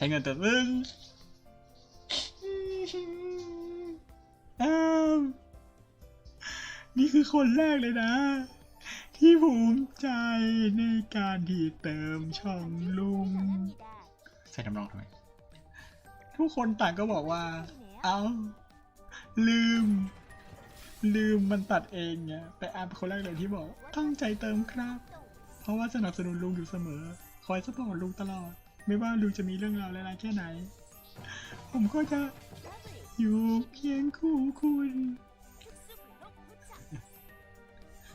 ใช้เงินเติมมึงอ้าวนี่คือคนแรกเลยนะ ที่ภูมิใจในการที่เติมช่องลุง ใส่ทำนองทำไม ทุกคนต่างก็บอกว่า เอาลืม ลืมมันตัดเองไงแต่อาร์มเป็นคนแรกเลยที่บอกตั้งใจเติมครับ เพราะว่าสนับสนุนลุงอยู่เสมอ คอยสปอร์ตลุงตลอด ไม่ว่าลุงจะมีเรื่องราวอะไรๆแค่ไหน ผมก็จะอยู่เคียงคู่คุณ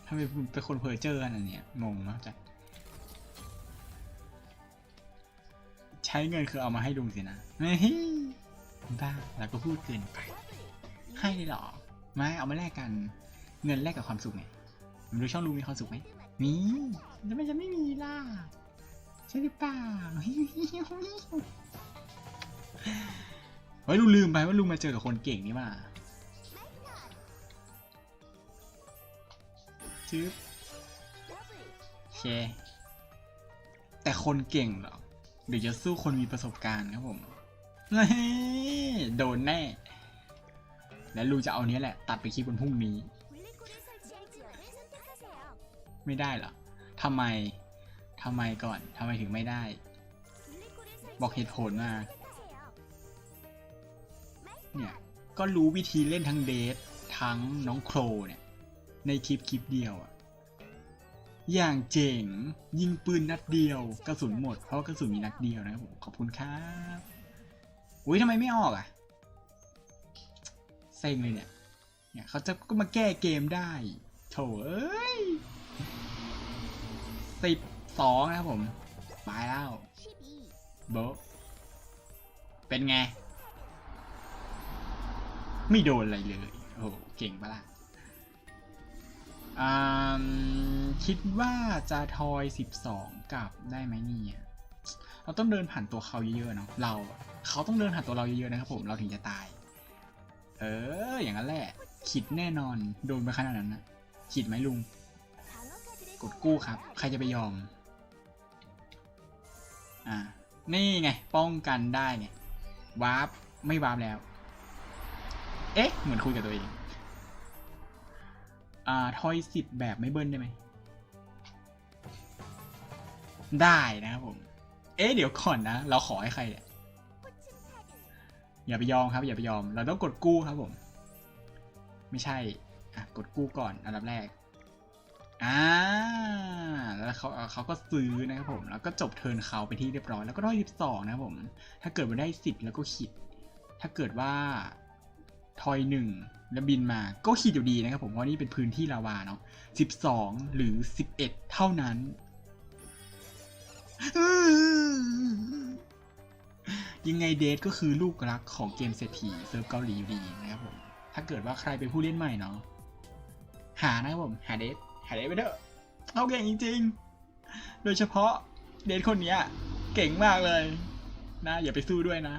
ทำไมเป็นคนเพอเจอร์อันเนี่ยงงมากจ้ะใช้เงินคือเอามาให้ลุงสินะเฮ้ยบ้าแล้วก็พูดเกินไป ให้เลยเหรอ ไม่เอามาแลกกัน เงินแลกกับความสุขไงผมดูช่องลุงมีความสุขไหมมีทำไมจะไม่มีล่ะใช่หรือเปล่าเฮ้ยลุงลืมไปว่าลุงมาเจอกับคนเก่งนี่มาจึ๊บโอเค แต่คนเก่งเหรอเดี๋ยวจะสู้คนมีประสบการณ์ครับผมโดนแน่ แล้วลุงจะเอาเนี้ยแหละ ตัดไปคลิปวันพรุ่งนี้ ไม่ได้เหรอทำไม ทำไมก่อนทำไมถึงไม่ได้ บอกเหตุผลมาเนี่ยก็รู้วิธีเล่นทั้งเดททั้งน้องโครเนี่ย ในคลิปคลิปเดียวอะอย่างเจ๋งยิงปืนนัดเดียวกระสุนหมด เพราะกระสุนมีนัดเดียวนะครับผมขอบคุณครับอุ้ยทำไมไม่ออกอะเซ็งเลยเนี่ยเนี่ยเขาจะก็มาแก้เกมได้โถเอ้ยสิบ สองนะครับผมไปแล้วโบเป็นไง ไม่โดนอะไรเลย โอ้โหเก่งปะล่ะอ่าคิดว่าจะทอย 12 กลับได้ไหมเนี่ยเราต้องเดินผ่านตัวเขาเยอะๆเนาะเราเขาต้องเดินผ่านตัวเราเยอะๆนะครับผมเราถึงจะตาย เออ อย่างนั้นแหละ คิดแน่นอนโดนไปขนาดนั้นนะคิดไหมลุง กดกู้ครับ ใครจะไปยอม อ่า นี่ไง ป้องกันได้ไงวาร์ปไม่วาร์ปแล้ว เอ๊ะ เหมือนคุยกับตัวเอง อ่า ทอยสิบแบบไม่เบิ้ลได้ไหม ได้นะครับผม เอ๊ะ เดี๋ยวก่อนนะ เราขอให้ใครเนี่ยอย่าไปยอมครับ อย่าไปยอม เราต้องกดกู้ครับผม ไม่ใช่ อะ กดกู้ก่อน อันดับแรก อ่า เขาเขาก็ซื้อนะครับผม แล้วก็จบเทิร์นเขาไปที่เรียบร้อย แล้วก็ได้สิบสองนะครับผม ถ้าเกิดว่าได้สิบแล้วก็ขีด ถ้าเกิดว่าทอยหนึ่งแล้วบินมาก็ขีดอยู่ดีนะครับผม เพราะนี่เป็นพื้นที่ลาวาเนาะสิบสองหรือสิบเอ็ดเท่านั้นยังไงเดทก็คือลูกรักของเกมเศรษฐีเซิร์ฟเกาหลีอยู่ดีนะครับผม ถ้าเกิดว่าใครเป็นผู้เล่นใหม่เนาะหานะครับผม หาเดทหาเดทไปเถอะเอาเก่งจริงๆ โดยเฉพาะเดทคนเนี้ย เก่งมากเลย นะ อย่าไปสู้ด้วยนะ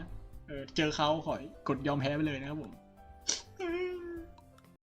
เออเจอเขาขอยกดยอมแพ้ไปเลยนะครับผม